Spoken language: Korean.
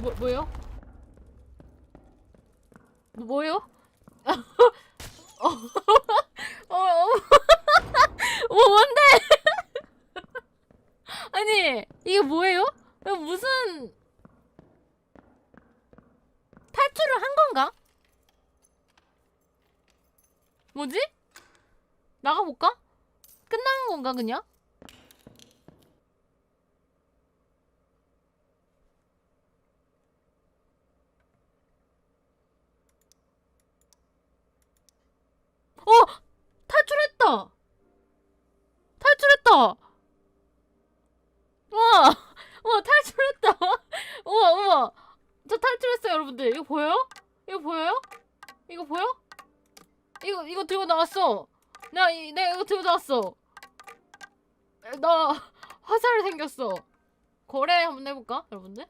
뭐, 뭐예요? 뭐, 뭐예요? 어, 어, 어, 뭐, 뭔데? 아니, 이게 뭐예요? 이거 무슨 탈출을 한 건가? 뭐지? 나가볼까? 끝나는 건가, 그냥? 어! 탈출했다! 탈출했다! 와! 와, 탈출했다! 우와, 우와! 저 탈출했어요, 여러분들. 이거 보여요? 이거 보여요? 이거 보여? 이거, 이거 들고 나왔어! 나, 이, 내가 이거 들고 나왔어! 나 화살 생겼어. 거래 한번 해볼까, 여러분들?